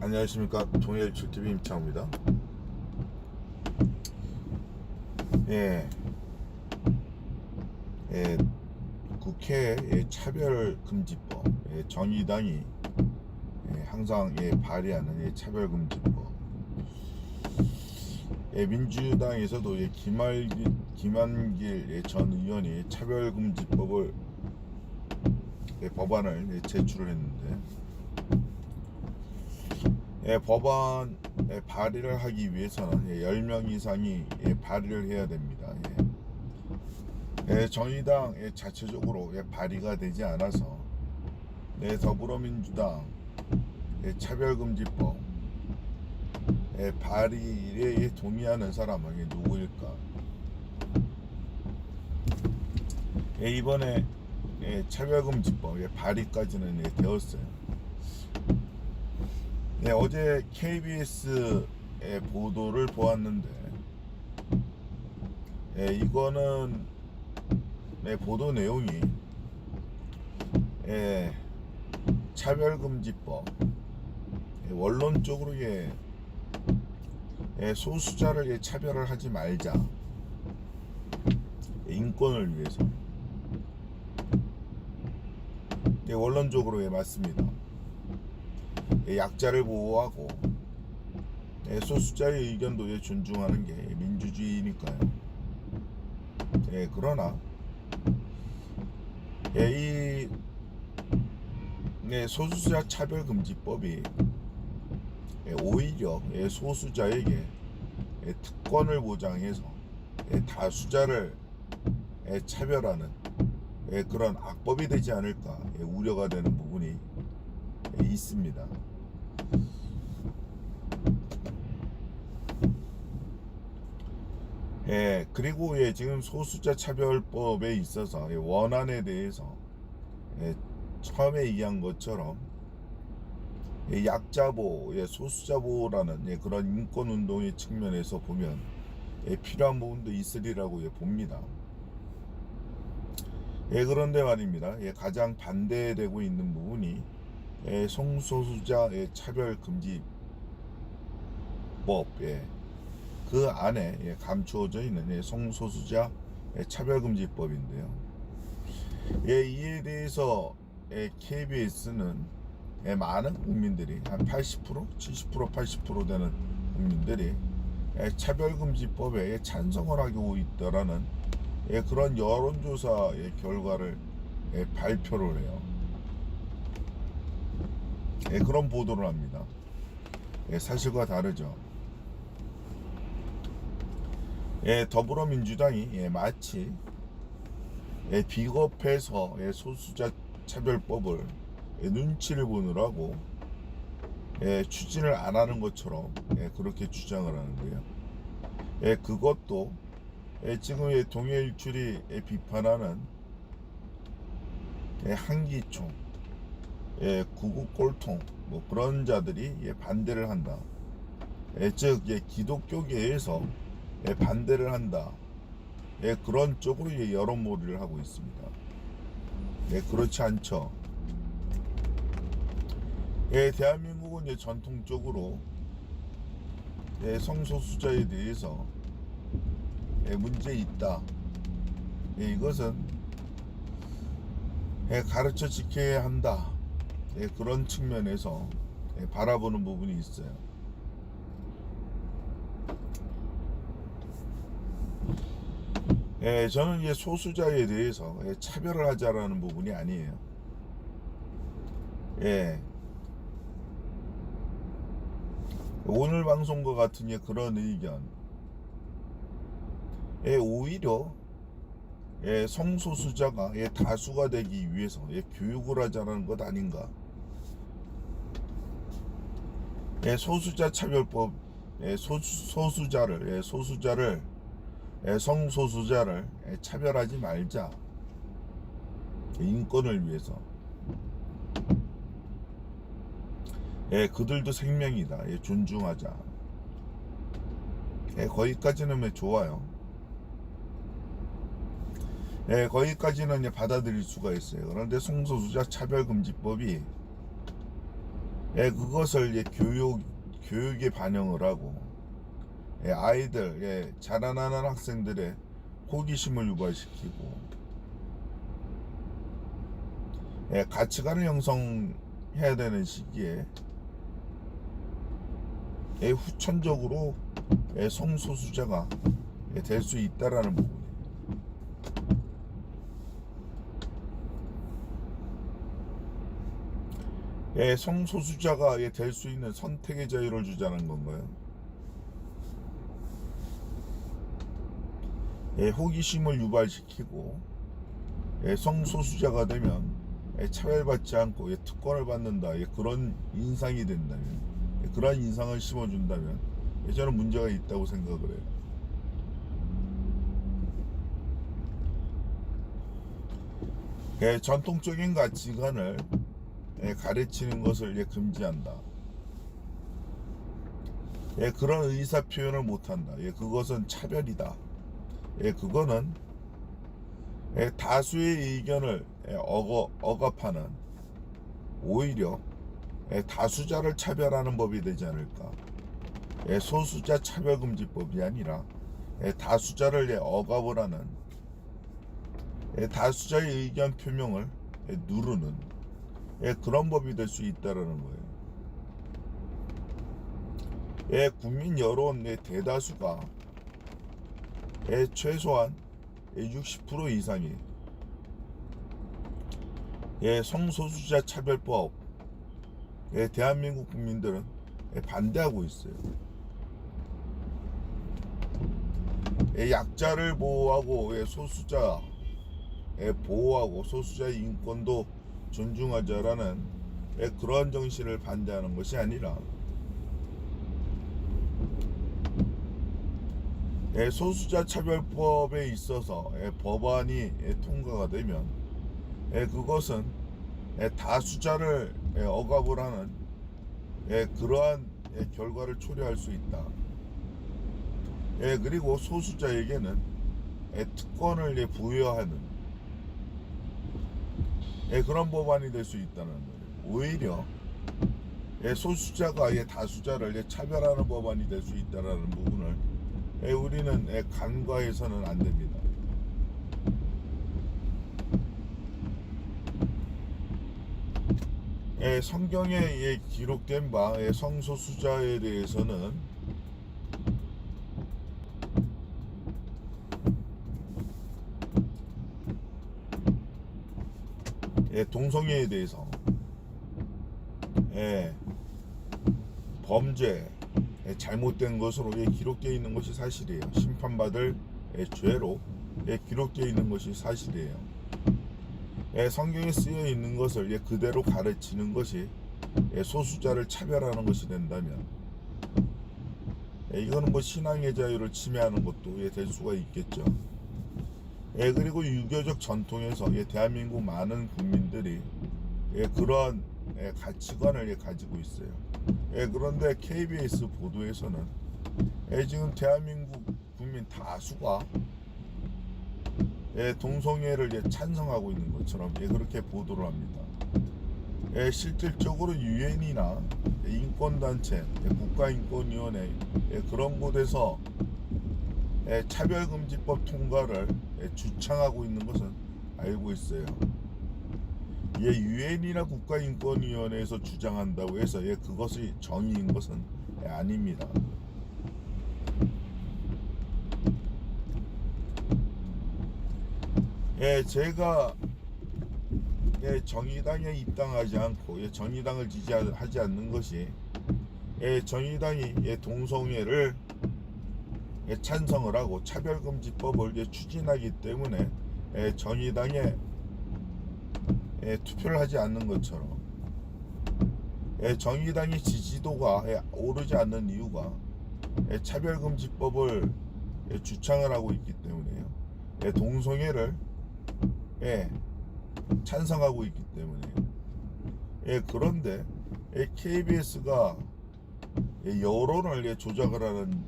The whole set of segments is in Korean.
안녕하십니까. 동일 출TV 임창호입니다. 예, 예. 국회 예, 차별금지법 예, 정의당이 예, 항상 예, 발의하는 예, 차별금지법. 예, 민주당에서도 예, 김한길, 김한길 예, 전 의원이 차별금지법을 예, 법안을 예, 제출을 했는데 예, 예, 발의를 하기 위해서는 예, 10명 이상이 예, 발의를 해야 됩니다. 예. 예, 정의당 예, 자체적으로 예, 발의가 되지 않아서 네, 더불어민주당 예, 차별금지법 예, 발의에 예, 동의하는 사람은 예, 누구일까? 예, 이번에 예, 차별금지법 예, 발의까지는 예, 되었어요. 네, 어제 KBS의 보도를 보았는데, 예, 이거는, 네, 보도 내용이, 예, 차별금지법, 예, 원론적으로, 예, 예, 소수자를 예, 차별을 하지 말자. 예, 인권을 위해서. 예, 원론적으로, 예, 맞습니다. 예, 약자를 보호하고 예, 소수자의 의견도 예, 존중하는 게 민주주의니까요. 예, 그러나 예, 이 네, 소수자 차별금지법이 예, 오히려 예, 소수자에게 예, 특권을 보장해서 예, 다수자를 예, 차별하는 예, 그런 악법이 되지 않을까 예, 우려가 되는 부분이 예, 있습니다. 예, 그리고 예, 지금 소수자 차별법에 있어서 예, 원안에 대해서 예, 처음에 얘기한 것처럼 예, 약자보, 예, 소수자보라는 예, 그런 인권 운동의 측면에서 보면 예, 필요한 부분도 있으리라고 예, 봅니다. 예, 그런데 말입니다. 예, 가장 반대되고 있는 부분이 예, 성소수자의 차별 금지법, 예, 그 안에 예, 감추어져 있는 예, 성소수자 예, 차별금지법인데요. 예, 이에 대해서 예, KBS는 예, 많은 국민들이 한 80%, 70%, 80% 되는 국민들이 예, 차별금지법에 예, 찬성을 하고 있다라는 예, 그런 여론조사 의 결과를 예, 발표를 해요. 예, 그런 보도를 합니다. 예, 사실과 다르죠. 예, 더불어민주당이 예, 마치 예, 비겁해서 예, 소수자 차별법을 예, 눈치를 보느라고 예, 추진을 안 하는 것처럼 예, 그렇게 주장을 하는데요. 예, 그것도 예, 지금 의 동해일출이 예, 비판하는 예, 한기총, 예, 구국골통 뭐 그런 자들이 예, 반대를 한다. 예, 즉 예, 기독교계에서 예, 반대를 한다. 예, 그런 쪽으로 예, 여론몰이를 하고 있습니다. 예, 그렇지 않죠. 예, 대한민국은 예, 전통적으로 예, 성소수자에 대해서 예, 문제 있다. 예, 이것은 예, 가르쳐 지켜야 한다. 예, 그런 측면에서 예, 바라보는 부분이 있어요. 예, 저는 이제 소수자에 대해서 예, 차별을 하자라는 부분이 아니에요. 예. 오늘 방송과 같은 예, 그런 의견. 예, 오히려 예, 성소수자가 예, 다수가 되기 위해서 예, 교육을 하자는 것 아닌가. 예, 소수자 차별법, 예, 소수, 소수자를, 예, 소수자를, 예, 성소수자를 예, 차별하지 말자. 예, 인권을 위해서. 예, 그들도 생명이다. 예, 존중하자. 예, 거기까지는 왜 좋아요. 예, 거기까지는 이제 받아들일 수가 있어요. 그런데 성소수자 차별금지법이 예, 그것을 예, 교육 교육에 반영을 하고 예, 아이들 예, 자라나는 학생들의 호기심을 유발시키고 예, 가치관을 형성해야 되는 시기에 예, 후천적으로 예, 성소수자가 예, 될 수 있다라는 부분이에요. 예, 성소수자가 예, 될 수 있는 선택의 자유를 주자는 건가요? 호기심을 유발시키고 예, 성소수자가 되면 예, 차별받지 않고 예, 특권을 받는다 예, 그런 인상이 된다면 예, 그런 인상을 심어준다면 예, 저는 문제가 있다고 생각을 해요. 예, 전통적인 가치관을 예, 가르치는 것을 예, 금지한다. 예, 그런 의사 표현을 못한다. 예, 그것은 차별이다. 예, 그거는 예, 다수의 의견을 예, 억어, 억압하는 오히려 예, 다수자를 차별하는 법이 되지 않을까. 예, 소수자 차별금지법이 아니라 예, 다수자를 예, 억압을 하는 예, 다수자의 의견 표명을 예, 누르는 예, 그런 법이 될 수 있다라는 거예요. 예, 국민 여론 의 대다수가 예, 최소한 예, 60% 이상이 예, 성소수자 차별법 예, 대한민국 국민들은 예, 반대하고 있어요. 예, 약자를 보호하고 예, 소수자 예, 보호하고 소수자의 인권도 존중하자라는 예, 그러한 정신을 반대하는 것이 아니라 소수자 차별법에 있어서 예, 법안이 예, 통과가 되면 예, 그것은 예, 다수자를 예, 억압을 하는 예, 그러한 예, 결과를 초래할 수 있다. 예, 그리고 소수자에게는 예, 특권을 예, 부여하는 예, 그런 법안이 될 수 있다는 거예요. 오히려 예, 소수자가 예, 다수자를 예, 차별하는 법안이 될 수 있다는 부분을 예, 우리는 예, 간과해서는 안 됩니다. 예, 성경에 예, 기록된 바 예, 성소수자에 대해서는 예, 동성애에 대해서 예, 범죄 예, 잘못된 것으로 예, 기록되어 있는 것이 사실이에요. 심판받을 예, 죄로 예, 기록되어 있는 것이 사실이에요. 예, 성경에 쓰여 있는 것을 예, 그대로 가르치는 것이 예, 소수자를 차별하는 것이 된다면 예, 이거는 뭐 신앙의 자유를 침해하는 것도 예, 될 수가 있겠죠. 예, 그리고 유교적 전통에서 예, 대한민국 많은 국민들이 예, 그러한 예, 가치관을 예, 가지고 있어요. 예, 그런데 KBS 보도에서는 예, 지금 대한민국 국민 다수가 예, 동성애를 예, 찬성하고 있는 것처럼 예, 그렇게 보도를 합니다. 예, 실질적으로 유엔이나 예, 인권단체, 예, 국가인권위원회 예, 그런 곳에서 예, 차별금지법 통과를 예, 주창하고 있는 것은 알고 있어요. 예, 유엔이나 국가인권위원회에서 주장한다고 해서 예, 그것이 정의인 것은 예, 아닙니다. 예, 제가 예, 정의당에 입당하지 않고 예, 정의당을 지지하지 않는 것이 예, 정의당이 예, 동성애를 예, 찬성을 하고 차별금지법을 예, 추진하기 때문에 예, 정의당에 예, 투표를 하지 않는 것처럼 예, 정의당의 지지도가 예, 오르지 않는 이유가 예, 차별금지법을 예, 주창을 하고 있기 때문에요. 예, 동성애를 예, 찬성하고 있기 때문에요. 예, 그런데 예, KBS가 예, 여론을 예, 조작을 하는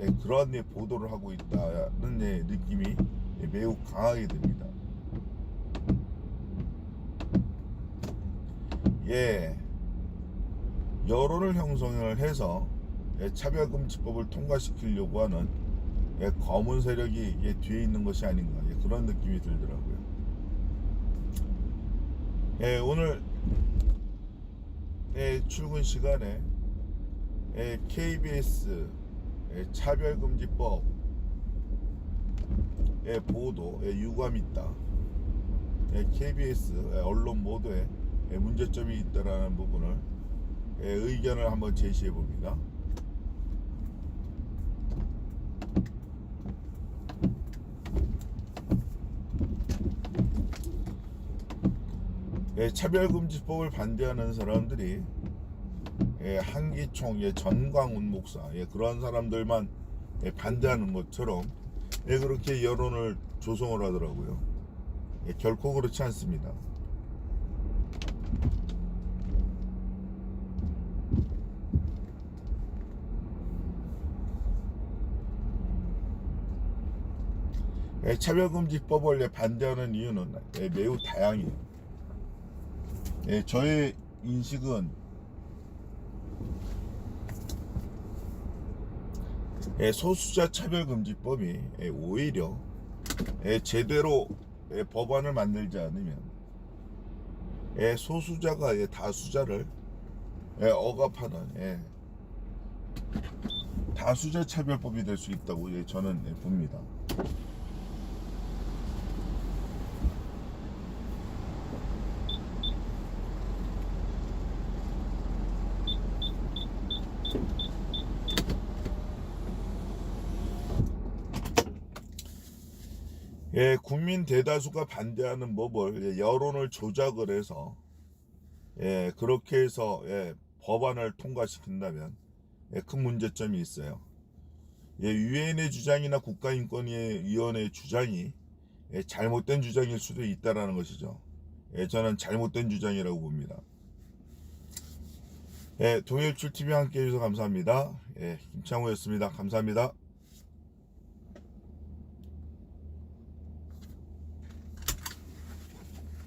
예, 그런 예, 보도를 하고 있다는 예, 느낌이 예, 매우 강하게 됩니다. 예, 여론을 형성을 해서 예, 차별금지법을 통과시키려고 하는 예, 검은 세력이 예, 뒤에 있는 것이 아닌가 예, 그런 느낌이 들더라고요. 예, 오늘 예, 출근 시간에 예, KBS 예, 차별금지법 예, 보도 예, 유감 있다. 예, KBS 예, 언론 모두에 예, 문제점이 있다라는 부분을 예, 의견을 한번 제시해 봅니다. 예, 차별금지법을 반대하는 사람들이 예, 한기총, 예, 전광훈 목사, 예, 그런 사람들만 예, 반대하는 것처럼 예, 그렇게 여론을 조성을 하더라고요. 예, 결코 그렇지 않습니다. 차별금지법을 예, 반대하는 이유는 예, 매우 다양해요. 예, 저의 인식은 예, 소수자 차별금지법이 예, 오히려 예, 제대로 예, 법안을 만들지 않으면 예, 소수자가 예, 다수자를 예, 억압하는 예, 다수자 차별법이 될 수 있다고 예, 저는 예, 봅니다. 예, 국민 대다수가 반대하는 법을 예, 여론을 조작을 해서 예, 그렇게 해서 예, 법안을 통과시킨다면 예, 큰 문제점이 있어요. 예, 유엔의 주장이나 국가인권위원회의 주장이 예, 잘못된 주장일 수도 있다라는 것이죠. 예, 저는 잘못된 주장이라고 봅니다. 예, 동일출 TV 함께 해주셔서 감사합니다. 예, 김창호였습니다. 감사합니다.